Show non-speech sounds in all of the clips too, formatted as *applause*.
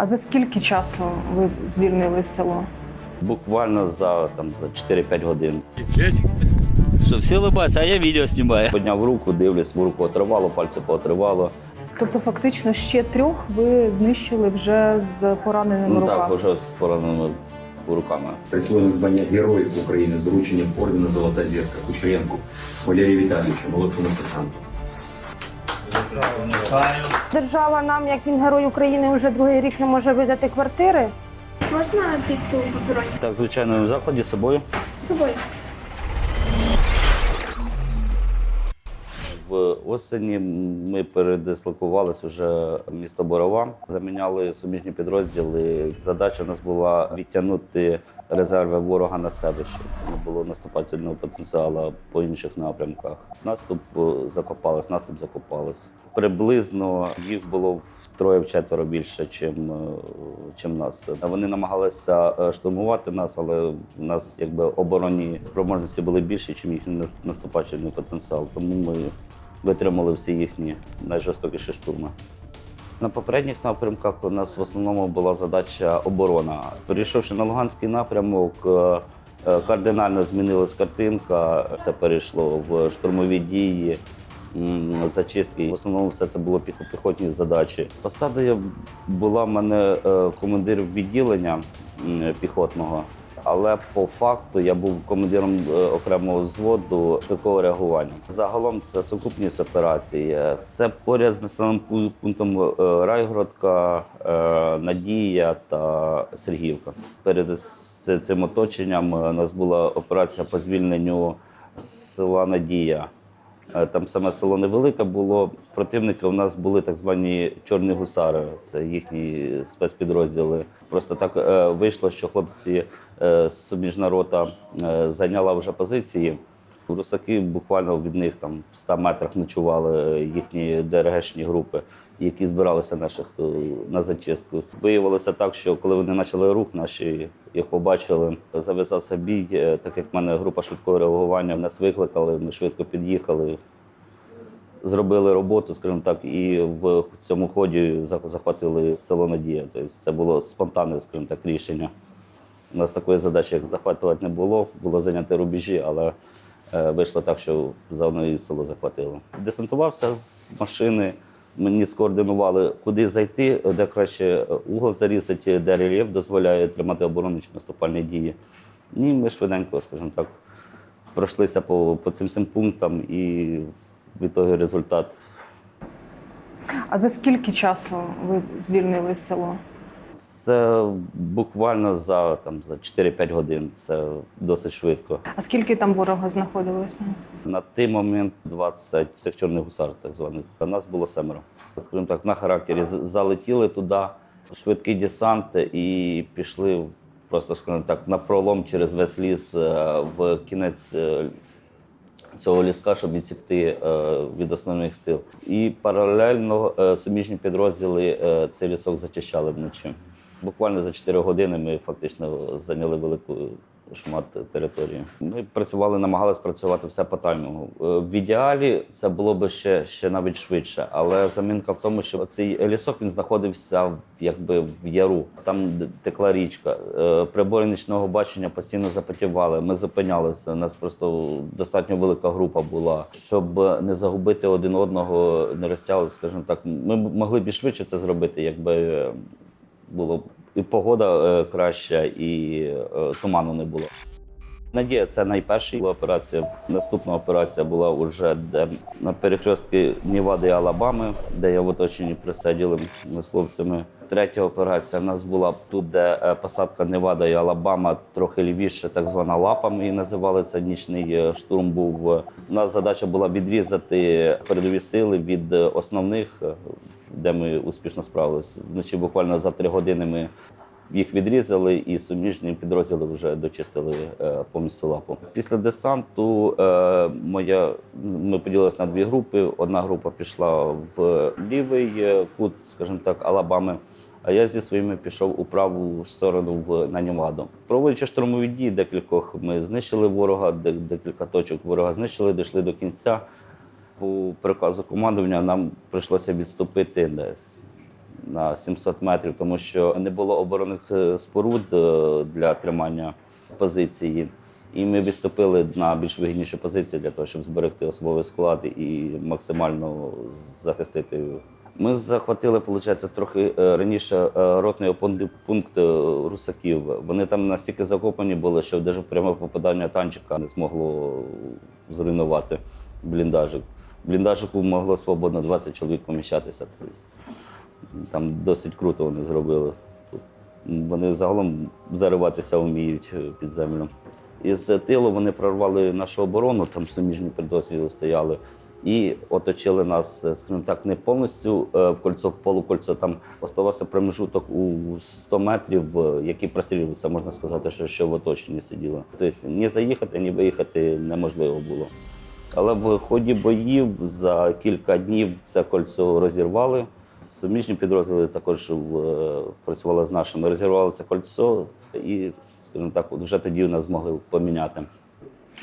А за скільки часу ви звільнили село? Буквально за там за 4-5 годин. Що всі улыбаються, а я відео знімаю. Подняв руку, дивлюсь, руку отривало, пальці поотривало. Тобто, фактично, ще трьох ви знищили вже з пораненими Ну руками. так, вже з пораненими руками. присвоєно звання Героїв України з дорученням ордена Золота зірка Кучеренку Валерію Віталійовичу, молодшому сержанту. Держава нам, як він герой України, вже другий рік не може видати квартири. Можна піцу пеппероні? Так, звичайно, в закладі з собою. З собою. Осені ми передислокувалися вже в місто Борова, заміняли суміжні підрозділи. Задача у нас була відтягнути резерви ворога на себе, щоб не було наступательного потенціалу по інших напрямках. Наступ е, закопались, наступ закопались. Приблизно їх було втроє вчетверо більше, чим, е, чим нас. Вони намагалися е, штурмувати нас, але в нас якби оборонні спроможності були більші, ніж їхній нас- наступательний потенціал. Тому ми витримали всі їхні найжорстокіші штурми. На попередніх напрямках у нас в основному була задача оборона. Перейшовши на Луганський напрямок, е, е, кардинально змінилась картинка, все перейшло в штурмові дії, зачистки. В основному все це було піхо- піхотні задачі. Посадою була в мене е, командир відділення піхотного. Але по факту я був командиром е, окремого взводу швидкого реагування. Загалом це сукупність операцій. Це поряд з населеним пунктом е, Райгородка, е, Надія та Сергіївка. Перед цим оточенням у нас була операція по звільненню села Надія. Е, Там саме село невелике було. Противники у нас були так звані чорні гусари, це їхні спецпідрозділи. Просто так е, вийшло, що хлопці з суміжна рота е, зайняла вже позиції. Русаки буквально від них там в 100 метрах ночували їхні ДРГшні групи, які збиралися наших е, на зачистку. Виявилося так, що коли вони почали рух, наші їх побачили, зав'язався бій. Е, Так як в мене група швидкого реагування, нас викликали, ми швидко під'їхали, зробили роботу, скажімо так, і в цьому ході за- захватили село Надія. Тобто це було спонтанне, скажімо так, рішення. У нас такої задачі, як захватувати не було, було зайняти рубежі, але е, вийшло так, що заодно і село захватило. Десантувався з машини, мені скоординували, куди зайти, де краще угол зарізати, де рельєф дозволяє тримати оборону чи наступальні дії. Ні, ми швиденько, скажімо так, пройшлися по, по цим всім пунктам і в ітогі результат А за скільки часу ви звільнили село? Це буквально за, там, за 4-5 годин. Це досить швидко. А скільки там ворога знаходилося? На той момент 20 цих чорних гусар, так званих. А нас було семеро. Скажімо так, на характері залетіли туди, швидкий десант і пішли просто, скажімо так, на пролом через весь ліс е, в кінець. е, Цього ліска, щоб відсікти е, від основних сил. І паралельно е, суміжні підрозділи е, цей лісок зачищали вночі. Буквально за 4 години ми фактично зайняли велику шмат території. Ми працювали, намагалися працювати все по таймінгу. Е, В ідеалі це було б ще, ще навіть швидше, але замінка в тому, що цей лісок він знаходився якби в яру. Там текла річка. Е, Прибори нічного бачення постійно запотівали. Ми зупинялися. У нас просто достатньо велика група була. Щоб не загубити один одного, не розтягувати, скажімо так. Ми могли б і швидше це зробити, якби було і погода е, краща, і е, туману не було. Надія, це найперша була операція. Наступна операція була вже де на перехрестки Нівади і Алабами, де я в оточенні присаділим мисливцями. Третя операція в нас була тут, де е, посадка Невада і Алабама, трохи лівіше, так звана лапами її називали. Це нічний штурм був. У нас задача була відрізати передові сили від основних, де ми успішно справилися. Вночі буквально за три години ми їх відрізали, і суміжні підрозділи вже дочистили е, повністю лапу. Після десанту е, моя ми поділилися на дві групи. Одна група пішла в лівий е, кут, скажімо так, Алабами. А я зі своїми пішов у праву сторону в на Ніваду. Проводячи штурмові дії, декількох ми знищили ворога, декілька точок ворога знищили, дійшли до кінця. По приказу командування нам прийшлося відступити десь на 700 метрів, тому що не було оборонних е, споруд е, для тримання позиції. І ми відступили на більш вигідніші позиції для того, щоб зберегти особовий склад і максимально захистити. Ми захватили, виходить, трохи е, раніше ротний опорний пункт русаків. Вони там настільки закопані були, що навіть пряме попадання танчика не змогло зруйнувати бліндажик. Бліндажику могло свободно 20 чоловік поміщатися. Там досить круто вони зробили. Вони загалом зариватися вміють е, під землю. Із тилу вони прорвали нашу оборону, там суміжні підрозділи стояли, і оточили нас, е, скажімо так, не повністю е, в кольцо, в полукольцо. Там оставався промежуток у 100 метрів, який прострілювався, можна сказати, що, що в оточенні сиділо. Тобто ні заїхати, ні виїхати неможливо було. Але в ході боїв за кілька днів це кольцо розірвали. Суміжні підрозділи також е, працювали з нашими. Розірвали це кольцо і, скажімо так, вже тоді нас змогли поміняти.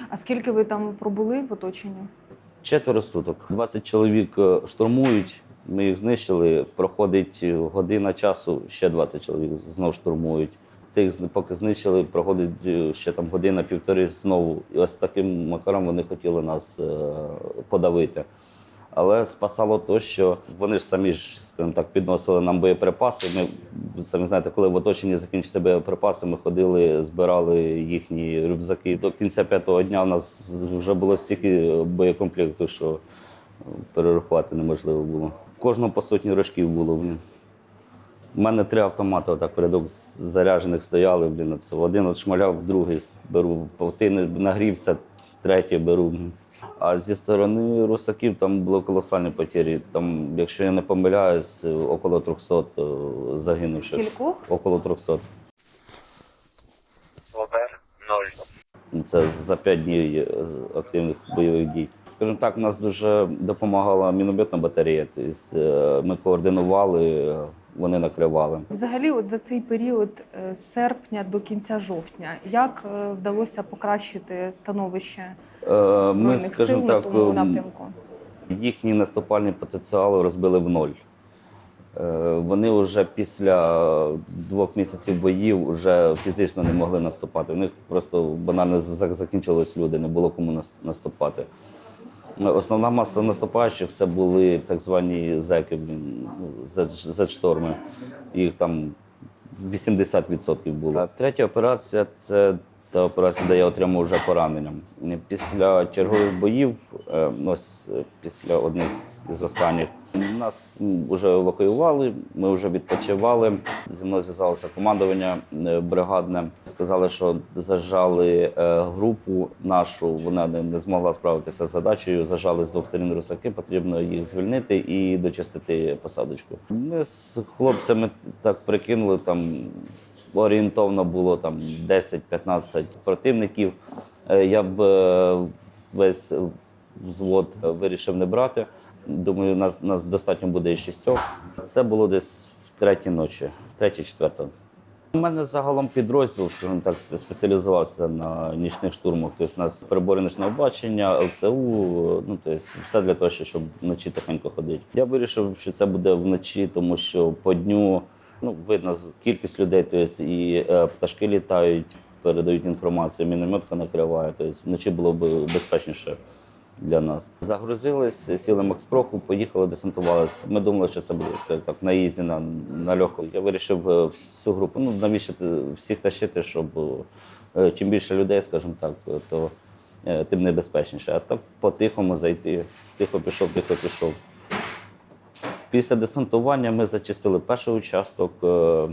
А скільки ви там пробули в оточенні? Четверо суток. 20 чоловік е, штурмують. Ми їх знищили. Проходить година часу, ще 20 чоловік знову штурмують. Тих поки знищили, проходить е, ще там година-півтори знову. І ось таким макаром вони хотіли нас е, подавити. Але спасало то, що вони ж самі ж, скажімо так, підносили нам боєприпаси. Ми самі знаєте, коли в оточенні закінчаться боєприпаси, ми ходили, збирали їхні рюкзаки. До кінця п'ятого дня у нас вже було стільки боєкомплекту, що перерахувати неможливо було. Кожного по сотні рожків було. У мене три автомати отак передок заряджених стояли. Блін, оце. Один от шмаляв, другий беру, не нагрівся, третій беру. А зі сторони русаків там були колосальні потері. Там, якщо я не помиляюсь, около 300 е, загинувших. Скількох? Около 300. Це за 5 днів е, активних бойових дій. Скажімо так, нас дуже допомагала мінометна батарея. Тобто е, ми координували, е, вони накривали. Взагалі, от за цей період з серпня до кінця жовтня, як вдалося покращити становище збройних Ми, сил скажімо на тому ем, напрямку? їхній наступальний потенціал розбили в ноль. Е, Вони вже після двох місяців боїв вже фізично не могли наступати. У них просто банально закінчились люди, не було кому наступати. Основна маса наступаючих це були так звані зеки, ну, зет- зет-шторми. Їх там 80% було. Третя операція це та операція, де я отримав вже поранення. Після чергових боїв, е, ну, ось е, після одних із останніх, нас вже евакуювали, ми вже відпочивали. Зі мною зв'язалося командування е, бригадне. Сказали, що зажали групу нашу, вона не змогла справитися з задачею. Зажали з двох сторін русаки, потрібно їх звільнити і дочистити посадочку. Ми з хлопцями так прикинули там. Орієнтовно було там 10-15 противників. Е, Я б е, весь взвод е, вирішив не брати. Думаю, нас, нас достатньо буде і шістьох. Це було десь в третій ночі, третій, четверта. У мене загалом підрозділ, скажімо так, спеціалізувався на нічних штурмах. Тобто у нас прибори нічного бачення, ЛЦУ, ну тобто все для того, щоб вночі тихенько ходити. Я вирішив, що це буде вночі, тому що по дню ну, видно кількість людей, тобто і е, пташки літають, передають інформацію, мінометка накриває. Тобто вночі було б безпечніше для нас. Загрузились, сіли Макспроху, поїхали, десантувалися. Ми думали, що це буде скажімо так, на ізі, на, на легко. Я вирішив е, всю групу, ну навіщо всіх тащити, щоб е, чим більше людей, скажімо так, то тим небезпечніше. А так по-тихому зайти. Тихо пішов, тихо пішов. Після десантування ми зачистили перший участок. е,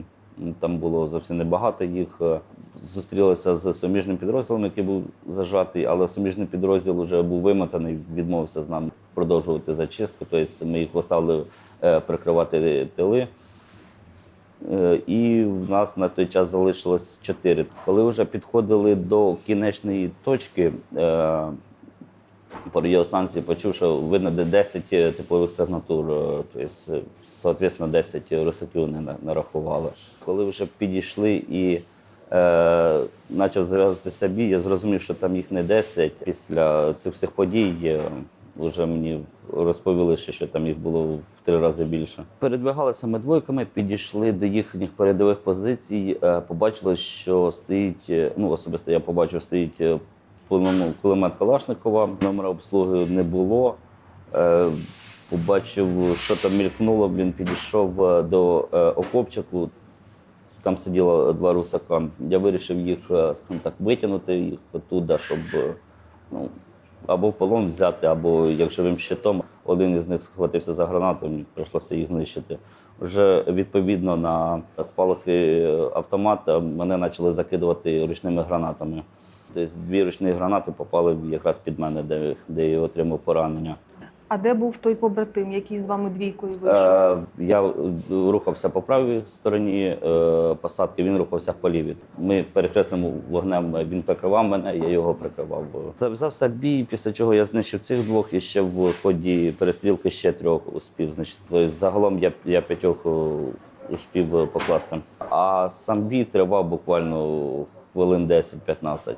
Там було зовсім небагато їх. е, Зустрілися з суміжним підрозділом, який був зажатий, але суміжний підрозділ вже був вимотаний, відмовився з нами продовжувати зачистку. Тобто ми їх поставили е, прикривати тили. І в нас на той час залишилось чотири. Коли вже підходили до кінечної точки, по радіостанції почув, що видно де 10 теплових сигнатур, е, тобто, е, соответственно, 10 русаків не нарахували. Коли вже підійшли і е, почав зав'язуватися бій, я зрозумів, що там їх не 10. Після цих всіх подій е, вже мені розповіли, що, там їх було в три рази більше. Передвигалися ми двойками, підійшли до їхніх передових позицій, е, побачили, що стоїть, е, ну особисто я побачив, стоїть е, кулемет Калашникова, номера обслуги не було. Е, Побачив, що там мількнуло, він підійшов е, до е, окопчику, там сиділо два русака. Я вирішив їх, так, витягнути їх туди, щоб ну, або полон взяти, або як живим щитом. Один із них схватився за гранату, мені прийшлося їх знищити. Вже відповідно на спалахи автомата мене почали закидувати ручними гранатами. Тобто дві ручні гранати попали якраз під мене, де, де я отримав поранення. А де був той побратим, який з вами двійкою вийшов? Е, я е, рухався по правій стороні е, посадки, він рухався по лівій. Ми перехресним вогнем він прикривав мене, я його прикривав. Зав'язався бій, після чого я знищив цих двох і ще в ході перестрілки ще трьох успів. Значить, тобто загалом я, я п'ятьох успів покласти. А сам бій тривав буквально хвилин 10-15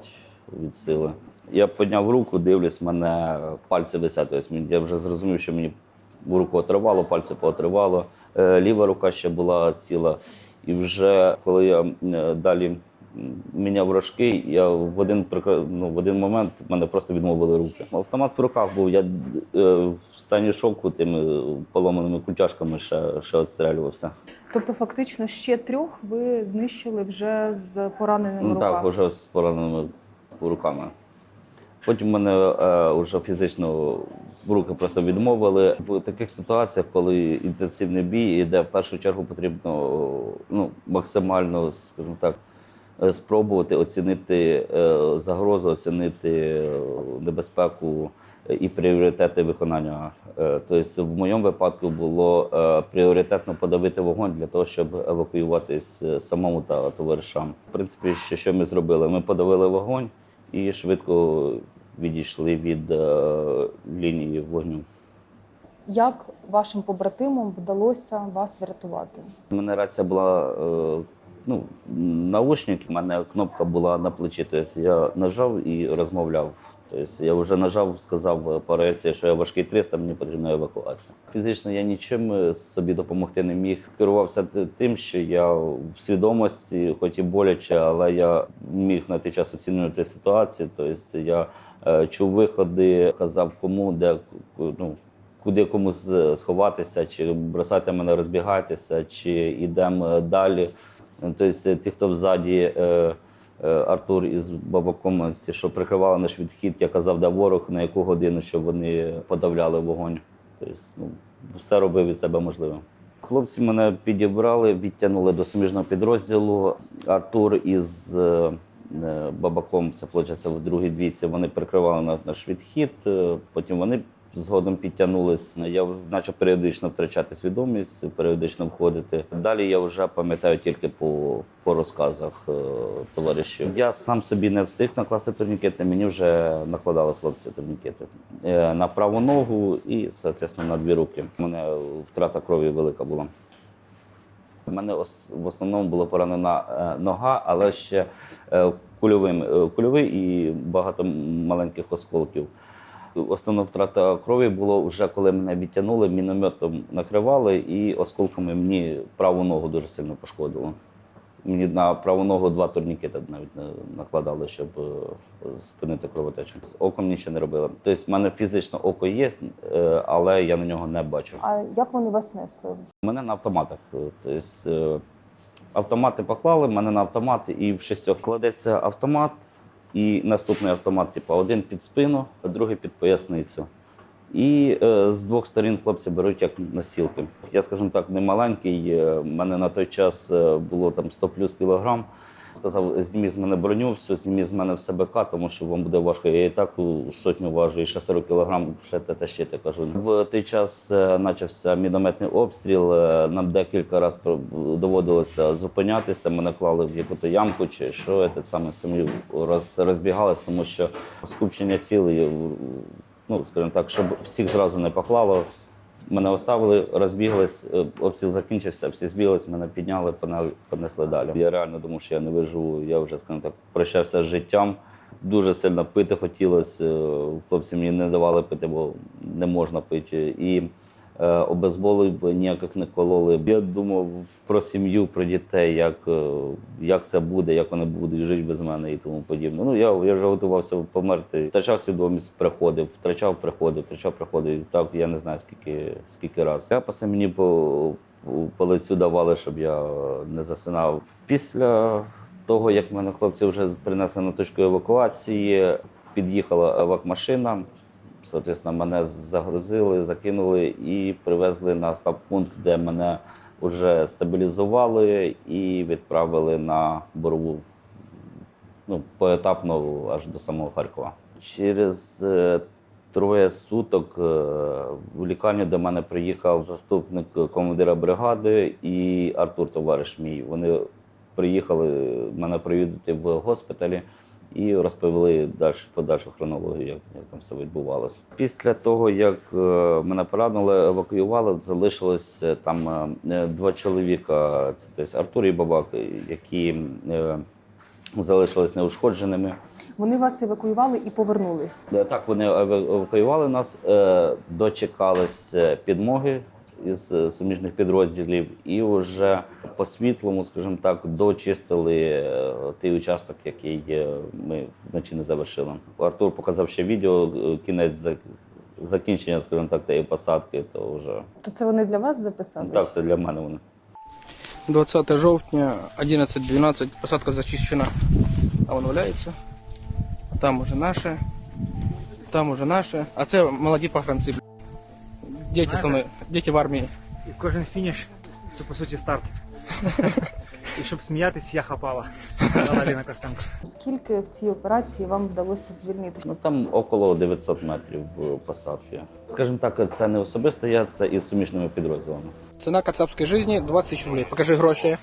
від сили. Я підняв руку, дивлюсь, мене пальці висять. Тобто я вже зрозумів, що мені руку отривало, пальці поотривало. Е, Ліва рука ще була ціла. І вже коли я е, далі міняв рожки, я в один ну, в один момент мене просто відмовили руки. Автомат в руках був. Я е, в стані шоку тими поломаними культяшками ще, ще відстрелювався. Тобто, фактично, ще трьох ви знищили вже з пораненими Ну руками. так, вже з пораненими руками. Потім мене е, вже фізично руки просто відмовили. В таких ситуаціях, коли інтенсивний бій іде, в першу чергу потрібно ну, максимально, скажімо так, е, спробувати оцінити е, загрозу, оцінити е, небезпеку і пріоритети виконання. Е, Тобто, в моєму випадку було е, пріоритетно подавити вогонь для того, щоб евакуюватись е, самому та товаришам. В принципі, що ми зробили? Ми подавили вогонь і швидко відійшли від е, лінії вогню. Як вашим побратимам вдалося вас врятувати? У мене рація була е, ну, наушник, у мене кнопка була на плечі. Тобто я нажав і розмовляв. Тобто я вже нажав, сказав по рації, що я важкий 300, мені потрібна евакуація. Фізично я нічим е, собі допомогти не міг. Керувався тим, що я в свідомості, хоч і боляче, але я міг на той час оцінювати ситуацію. Тобто я е, чув виходи, казав кому, де ну, куди комусь сховатися, чи бросайте мене, розбігайтеся, чи йдемо далі. Тобто, ті, хто взаді, е, е, Артур із бабаком, що прикривали наш відхід, я казав, де ворог, на яку годину, щоб вони подавляли вогонь. Тобто, ну, все робив від себе можливе. Хлопці мене підібрали, відтягнули до суміжного підрозділу. Артур із е, е, бабаком, це виходить, в другій двійці, вони прикривали наш відхід, е, потім вони згодом підтягнулись. Я почав періодично втрачати свідомість, періодично входити. Далі я вже пам'ятаю тільки по, по розказах е, товаришів. Я сам собі не встиг накласти турнікети, мені вже накладали хлопці турнікети Е, на праву ногу і, соответственно, на дві руки. У мене втрата крові велика була. У мене в основному була поранена е, нога, але ще е, кульовим, е, кульовий і багато маленьких осколків. Основна втрата крові було вже коли мене відтягнули, мінометом накривали і осколками мені праву ногу дуже сильно пошкодило. Мені на праву ногу два турнікети навіть накладали, щоб е, спинити кровотечу. З оком нічого не робили. Тобто, в мене фізично око є, е, але я на нього не бачу. А як вони вас несли? У мене на автоматах. е, Тобто, автомати поклали, мене на автомати, і в шістьох кладеться автомат, і наступний автомат, типу, один під спину, а другий під поясницю. І е, з двох сторін хлопці беруть як носілки. Я, скажімо так, не маленький. У в мене на той час е, було там 100 плюс кілограм. Сказав, зніміть з мене броню, все, зніміть з мене все БК, тому що вам буде важко. Я і так у сотню важу, і ще 40 кілограм ще те тащити. Кажу. В той час е, почався мінометний обстріл. е, Нам декілька разів доводилося зупинятися. Мене клали в якусь ямку чи що, це саме самі роз, розбігались, тому що скупчення цілей, ну скажімо так, щоб всіх зразу не поклало. Мене оставили, розбіглись, е, обстріл закінчився, всі збіглись, мене підняли, понесли далі. Я реально думав, що я не виживу. Я вже, скажімо так, прощався з життям. дуже сильно пити хотілося. е, Хлопці мені не давали пити, бо не можна пити. І е, обезболів ніяких не кололи. Я думав про сім'ю, про дітей, як, е, як це буде, як вони будуть жити без мене і тому подібне. Ну, я, я вже готувався померти. Втрачав свідомість, приходив, втрачав, приходив, втрачав, приходив. Так я не знаю скільки, скільки разів. Ляпаси мені по, по лицю давали, щоб я не засинав. Після того, як мене хлопці вже принесли на точку евакуації, під'їхала евакмашина. Соответственно, мене загрузили, закинули і привезли на стаб-пункт, де мене вже стабілізували і відправили на борову ну, поетапно аж до самого Харкова. Через е, троє суток е, в лікарню до мене приїхав заступник командира бригади і Артур, товариш мій. Вони приїхали мене провідати в госпіталі і розповіли далі подальшу хронологію, як, як там все відбувалося. Після того, як е, мене поранили, евакуювали, залишилось е, там е, два чоловіка. Це тобто Артур і Бабак, які залишились неушкодженими. Вони вас евакуювали і повернулись. Так, вони евакуювали нас, дочекались підмоги із е, суміжних підрозділів, і вже по світлому, скажімо так, дочистили е, той участок, який е, ми вночі не завершили. Артур показав ще відео, кінець закінчення, скажімо так, тієї посадки, то вже То це вони для вас записали? так, це для мене вони. 20 жовтня, 11.12, посадка зачищена. А воно валяється. А Там уже наше. Там уже наше. А це молоді пахранці. Діти, со мною, діти в армії. І кожен фініш це по суті старт. *laughs* І щоб сміятись, я хапала. Казала Ліна Костенко. Скільки в цій операції вам вдалося звільнити? Ну там около 900 метрів посадки. Скажімо так, це не особисто я, це із суміжними підрозділами. Ціна кацапської житті 20 тисяч рублей. Покажи гроші.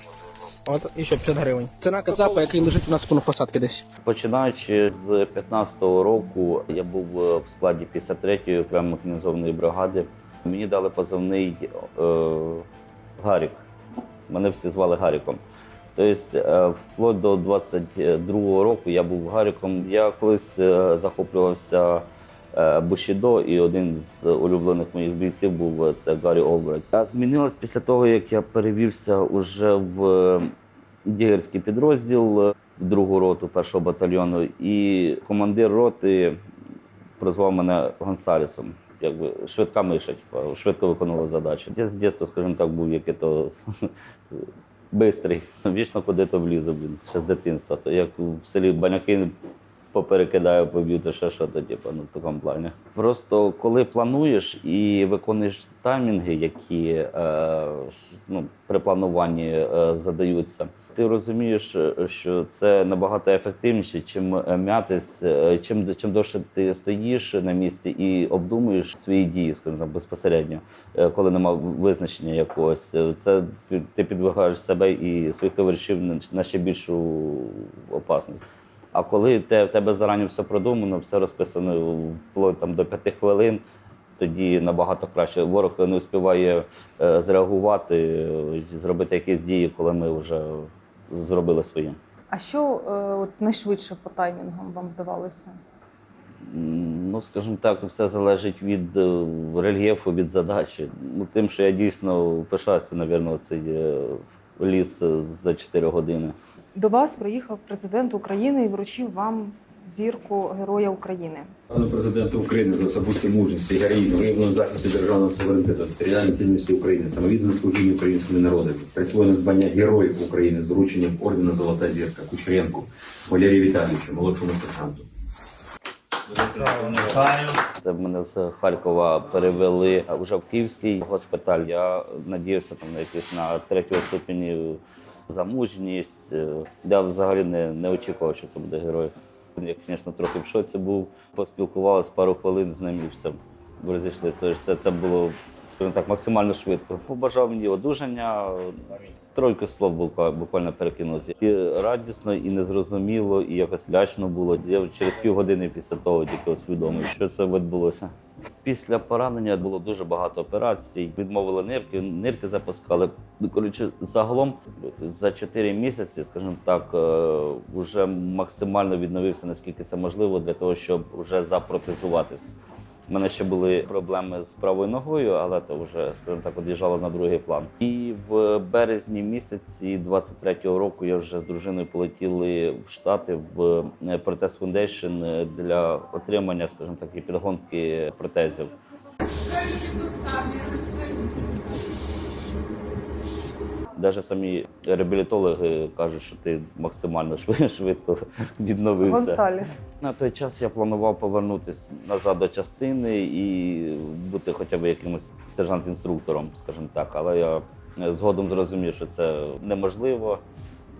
От, і ще 50 гривень. Ціна кацапа, який лежить у нас по посадки десь. Починаючи з 15-го року, я був е, в складі 53-ї окремої механізованої бригади. Мені дали позивний е, Гарік. Мене всі звали Гаріком. Тобто, е, вплоть до 22-го року я був Гаріком. Я колись е, захоплювався е, Бушідо, і один з улюблених моїх бійців був е, це Гаррі Олбрайт. А змінилось після того, як я перевівся уже в е, дігерський підрозділ е, другу роту першого батальйону, і командир роти прозвав мене Гонсалісом. Якби швидка миша, типу, швидко виконував задачі. Я з дитинства, скажімо так, був який то *laughs* бистрий. Вічно куди то влізу, блін, ще з дитинства. То як в селі баняки поперекидаю, поб'ю, то ще що то, типу, ну, в такому плані. Просто коли плануєш і виконуєш таймінги, які е, ну, при плануванні е, задаються, ти розумієш, е, що це набагато ефективніше, чим е, м'ятись, е, чим, чим довше ти стоїш на місці і обдумуєш свої дії, скажімо безпосередньо, коли нема визначення якогось. Це ти підвигаєш себе і своїх товаришів на- ще більшу опасність. А коли в тебе зарані все продумано, все розписано вплоть там до п'яти хвилин, тоді набагато краще. Ворог не успіває зреагувати, зробити якісь дії, коли ми вже зробили своє. А що е, от найшвидше по таймінгам вам вдавалося? Ну, скажімо так, все залежить від е, рельєфу, від задачі. Ну, тим, що я дійсно пишався, мабуть, цей е, ліс е, за 4 години. До вас приїхав президент України і вручив вам зірку Героя України. Пану президенту України за особисту мужність і героїзм, виявлену захисті державного суверенітету, територіальної цілісності України, самовіддане служіння українському народу, присвоєно звання Героїв України з дорученням ордена Золота зірка Кучеренку Валерію Віталійовичу, молодшому сержанту. Це мене з Харкова перевели вже в Київський госпіталь. Я надіявся там на якісь на третього ступені за мужність. Е, Я взагалі не, не очікував, що це буде герой. Я, звісно, трохи в шоці був. Поспілкувалися пару хвилин з ним і все. Розійшлися. Тож це, це було скажімо так, максимально швидко. Побажав мені одужання. Тройку слов буквально перекинувся. І радісно, і незрозуміло, і якось лячно було. Я через півгодини після того тільки усвідомив, що це відбулося. Після поранення було дуже багато операцій. Відмовили нирки, нирки запускали. Ну, Коротше, загалом за 4 місяці, скажімо так, е, вже максимально відновився, наскільки це можливо, для того, щоб вже запротезуватись. У мене ще були проблеми з правою ногою, але це вже, скажімо так, од'їжджало на другий план. І в березні місяці 23-го року я вже з дружиною полетіли в Штати в е, Протез е, для отримання, скажімо так, і підгонки протезів. Навіть самі реабілітологи кажуть, що ти максимально швидко, швидко відновився. Гонсаліс. На той час я планував повернутися назад до частини і бути хоча б якимось сержант-інструктором, скажімо так. Але я згодом зрозумів, що це неможливо.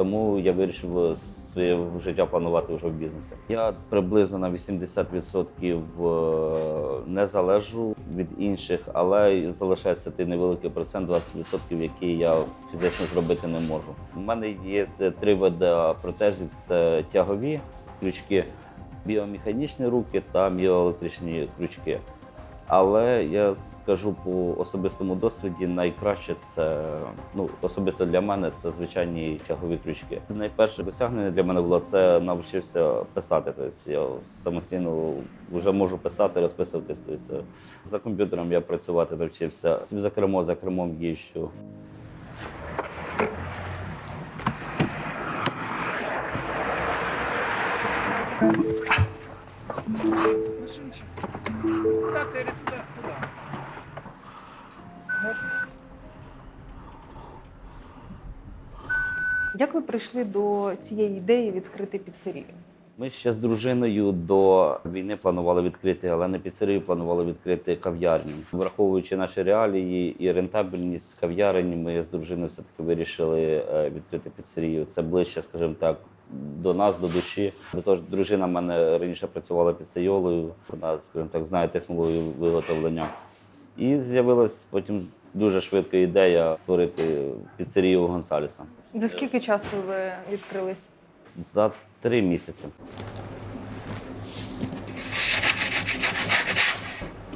Тому я вирішив своє життя планувати вже в бізнесі. Я приблизно на 80% е, не залежу від інших, але залишається той невеликий процент, 20%, які я фізично зробити не можу. У мене є три види протезів: це тягові крючки, біомеханічні руки та біоелектричні крючки. Але я скажу по особистому досвіді, найкраще це ну особисто для мене це звичайні тягові крючки. Найперше досягнення для мене було це навчився писати. Тобто я самостійно вже можу писати, розписуватись. Тобто за комп'ютером я працювати навчився. Кермо, за кермом їжджу. Як ви прийшли до цієї ідеї відкрити піцерію? Ми ще з дружиною до війни планували відкрити, але не піцерію, планували відкрити кав'ярню. Враховуючи наші реалії і рентабельність кав'ярень, ми з дружиною все таки вирішили е, відкрити піцерію. Це ближче, скажімо так, до нас, до душі. До того ж, дружина в мене раніше працювала піцейолою, вона, скажімо так, знає технологію виготовлення. І з'явилась потім дуже швидко ідея створити піцерію Гонсаліса. За скільки часу ви відкрились? За три місяці.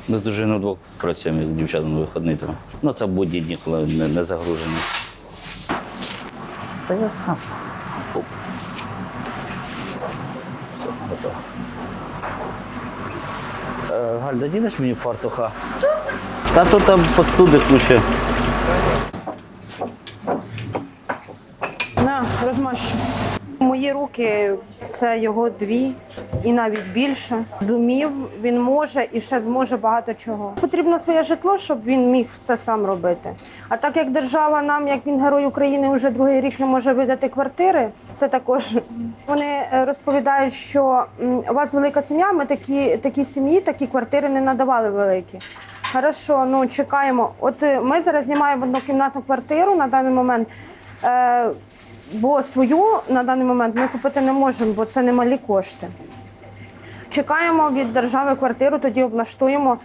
Ми з дружиною вдвох працюємо, як дівчата на виходний. Тому. Ну, це будні дні, коли не, не загружені. Та я сам. Оп. Все, готово. Е, Галь, дадінеш мені фартуха? Та то там посуди куча. Руки це його дві і навіть більше. Зумів, він може і ще зможе багато чого. Потрібно своє житло, щоб він міг все сам робити. А так як держава нам, як він герой України, вже другий рік не може видати квартири, це також *laughs* вони е, розповідають, що у вас велика сім'я. Ми такі, такі сім'ї, такі квартири не надавали великі. Хорошо, ну чекаємо. От е, ми зараз знімаємо однокімнатну квартиру на даний момент. Бо свою на даний момент ми купити не можемо, бо це немалі кошти. Чекаємо від держави квартиру, тоді облаштуємо.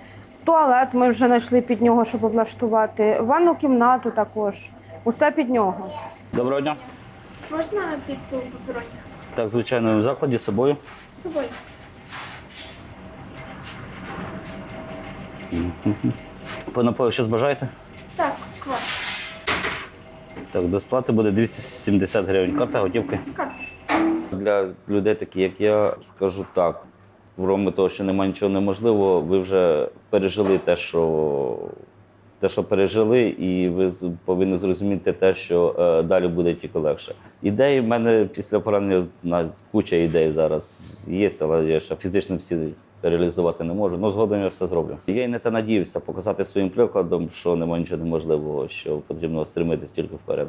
Туалет ми вже знайшли під нього, щоб облаштувати. Ванну кімнату також. Усе під нього. Доброго дня. Можна піцу папероні? Так, звичайно, в закладі з собою. З собою. По напою щось бажаєте? Так. До сплати буде 270 гривень. Карта готівки. Карта. Для людей, такі як я, скажу так. В ромі того, що немає нічого неможливого, ви вже пережили те, що, те, що пережили, і ви повинні зрозуміти те, що е, далі буде тільки легше. Ідеї в мене після поранення на куча ідей зараз є, але я ще фізично всі реалізувати не можу. Ну, згодом я все зроблю. Я й не та надіюся показати своїм прикладом, що немає нічого неможливого, що потрібно стримитись тільки вперед.